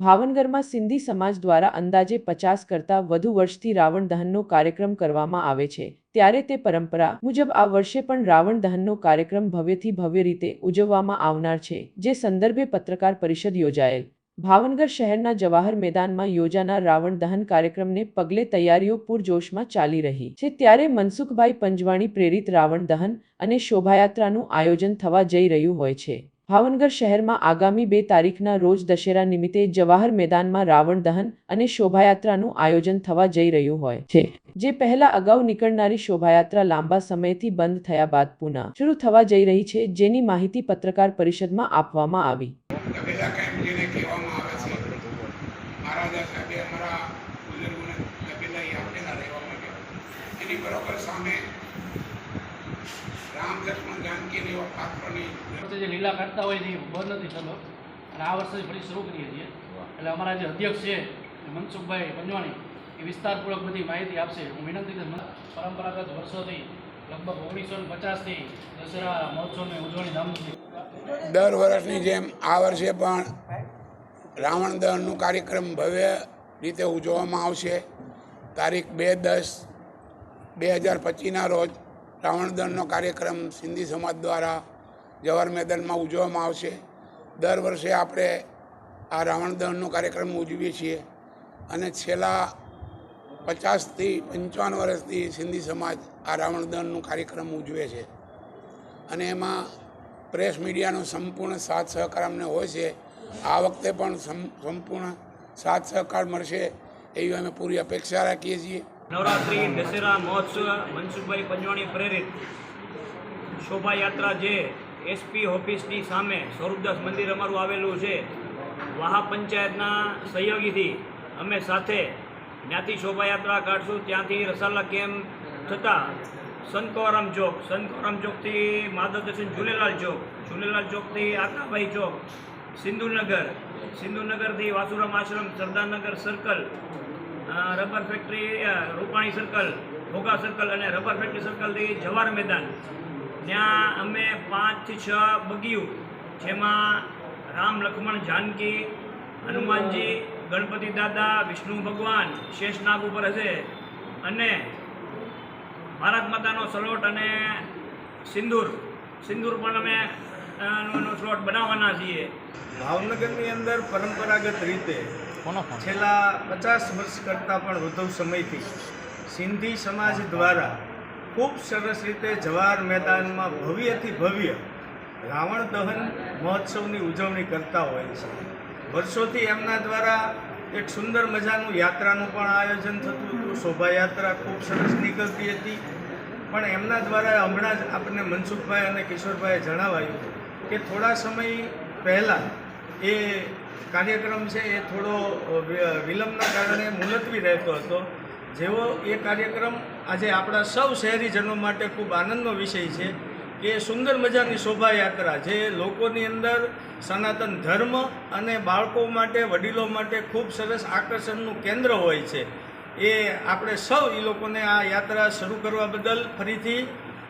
ભાવનગરમાં સિંધી સમાજ દ્વારા અંદાજે પચાસ કરતાં વધુ વર્ષથી રાવણ દહનનો કાર્યક્રમ કરવામાં આવે છે. ત્યારે તે પરંપરા મુજબ આ વર્ષે પણ રાવણ દહનનો કાર્યક્રમ ભવ્યથી ભવ્ય રીતે ઉજવવામાં આવનાર છે, જે સંદર્ભે પત્રકાર પરિષદ યોજાયેલ. ભાવનગર શહેરના જવાહર મેદાનમાં યોજાનાર રાવણ દહન કાર્યક્રમને પગલે તૈયારીઓ પૂરજોશમાં ચાલી રહી છે. ત્યારે મનસુખભાઈ પંજવાણી પ્રેરિત રાવણ દહન અને શોભાયાત્રાનું આયોજન થવા જઈ રહ્યું હોય છે. ભાવનગર શહેરમાં આગામી બે તારીખના રોજ દશેરા નિમિત્તે જવાહર મેદાનમાં રાવણ દહન અને શોભાયાત્રાનું આયોજન થવા જઈ રહ્યું હોય છે, જે પહેલા અગાઉ નીકળનારી શોભાયાત્રા લાંબા સમયથી બંધ થયા બાદ પુનઃ શરૂ થવા જઈ રહી છે, જેની માહિતી પત્રકાર પરિષદમાં આપવામાં આવી તબેલા કેમ્પ જેને કહેવામાં આવે છે મહારાજા સાહેબે અમારા બુઝુર્ગોને તબેલા એ આપેલા રહેવા માટે એની બરોબર સામે રામ લક્ષ્મણ જાનકી એવા પાત્રોની જે લીલા કાઢતા હોય છે એ બંધ નથી થતો. અને આ વર્ષે ફરી શરૂ કરીએ છીએ. એટલે અમારા જે અધ્યક્ષ છે એ મનસુખભાઈ પંજવાણી એ વિસ્તારપૂર્વક બધી માહિતી આપશે. હું વિનંતી કરીશ પરંપરાગત વર્ષોથી લગભગ ઓગણીસો ને પચાસથી દશેરા મહોત્સવની ઉજવણી ધામધૂમથી દર વર્ષની જેમ આ વર્ષે પણ રાવણ દહનનો કાર્યક્રમ ભવ્ય રીતે ઉજવવામાં આવશે. તારીખ બે દસ બે હજાર પચીસના રોજ રાવણ દહનનો કાર્યક્રમ સિંધી સમાજ દ્વારા જવાહર મેદાનમાં ઉજવવામાં આવશે. દર વર્ષે આપણે આ રાવણ દહનનો કાર્યક્રમ ઉજવીએ છીએ અને છેલ્લા પચાસથી પંચાવન વર્ષથી સિંધી સમાજ આ રાવણ દહનનો કાર્યક્રમ ઉજવે છે. અને એમાં પ્રેસ મીડિયાનો સંપૂર્ણ સાથ સહકાર અમને હોય છે. આ વખતે પણ સંપૂર્ણ સાથ સહકાર મળશે એવી અમે પૂરી અપેક્ષા રાખીએ છીએ. નવરાત્રિ, દશેરા, મહોત્સવ, મનસુખભાઈ પંજવાણી પ્રેરિત શોભાયાત્રા જે એસપી ઓફિસની સામે સ્વરૂપદાસ મંદિર અમારું આવેલું છે વાહા પંચાયતના સહયોગીથી અમે સાથે ત્યાંથી શોભાયાત્રા કાઢશું. ત્યાંથી રસાલા કેમ્પ થતાં સંતકોરામ ચોક સંતકોરામ ચોકથી માધવ દર્શન ઝૂલેલાલ ચોક, ઝૂલેલાલ ચોકથી આકાભાઈ ચોક, Sindhunagar, સિંધુનગરથી Vasuram Ashram, Sardarnagar circle rubber factory Rupani circle Ghogha circle અને રબર ફેક્ટરી સર્કલથી જવાર મેદાન. ત્યાં અમે પાંચથી છ બગીયું, જેમાં રામ લક્ષ્મણ જાનકી, હનુમાનજી, ગણપતિ દાદા, વિષ્ણુ ભગવાન શેષનાગ ઉપર હશે. અને ભારત માતાનો સલોટ અને સિંદૂર. સિંદૂર પણ અમે સ્લોટ બનાવવાના છીએ. ભાવનગરની અંદર પરંપરાગત રીતે છેલ્લા પચાસ વર્ષ કરતાં પણ વધુ સમયથી સિંધી સમાજ દ્વારા ખૂબ સરસ રીતે જવાહર મેદાનમાં ભવ્યથી ભવ્ય રાવણ દહન મહોત્સવની ઉજવણી કરતા હોય છે. વર્ષોથી એમના દ્વારા એક સુંદર મજાનું યાત્રાનું પણ આયોજન થતું હતું. શોભાયાત્રા ખૂબ સરસ નીકળતી હતી. પણ એમના દ્વારા હમણાં જ આપણને મનસુખભાઈ અને કિશોરભાઈએ જણાવાયું કે થોડા સમય પહેલાં એ કાર્યક્રમ છે એ થોડો વિલંબના કારણે મુલતવી રહેતો હતો. જેવો એ કાર્યક્રમ આજે આપણા સૌ શહેરીજનો માટે ખૂબ આનંદનો વિષય છે કે સુંદર મજાની શોભાયાત્રા જે લોકોની અંદર સનાતન ધર્મ અને બાળકો માટે, વડીલો માટે ખૂબ સરસ આકર્ષણનું કેન્દ્ર હોય છે. એ આપણે સૌ એ લોકોને આ યાત્રા શરૂ કરવા બદલ ફરીથી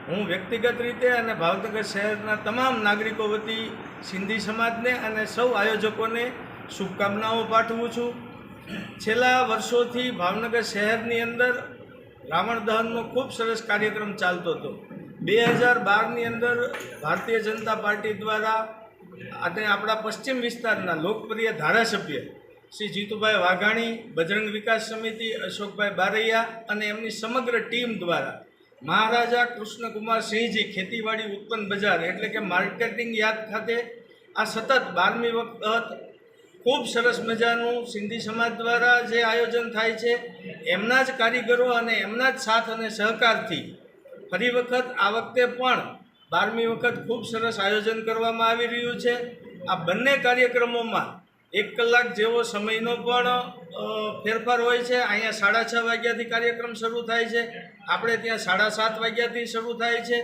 હું વ્યક્તિગત રીતે અને ભાવનગર શહેરના તમામ નાગરિકો વતી સિંધી સમાજને અને સૌ આયોજકોને શુભકામનાઓ પાઠવું છું. છેલ્લા વર્ષોથી ભાવનગર શહેરની અંદર રાવણ દહનનો ખૂબ સરસ કાર્યક્રમ ચાલતો હતો. બે હજાર બારની અંદર ભારતીય જનતા પાર્ટી દ્વારા અને આપણા પશ્ચિમ વિસ્તારના લોકપ્રિય ધારાસભ્ય શ્રી જીતુભાઈ વાઘાણી, બજરંગ વિકાસ સમિતિ, અશોકભાઈ બારૈયા અને એમની સમગ્ર ટીમ દ્વારા મહારાજા કૃષ્ણકુમાર સિંહજી ખેતીવાડી ઉત્પન્ન બજાર એટલે કે માર્કેટિંગ યાદ ખાતે આ સતત બારમી વખત ખૂબ સરસ મજાનું સિંધી સમાજ દ્વારા જે આયોજન થાય છે, એમના જ કારીગરો અને એમના જ સાથ અને સહકારથી ફરી વખત આ વખતે પણ બારમી વખત ખૂબ સરસ આયોજન કરવામાં આવી રહ્યું છે. આ બંને કાર્યક્રમોમાં એક કલાક જેવો સમયનો પણ ફેરફાર હોય છે. અહીંયા સાડા છ વાગ્યાથી કાર્યક્રમ શરૂ થાય છે. આપણે ત્યાં સાડા સાત વાગ્યાથી શરૂ થાય છે.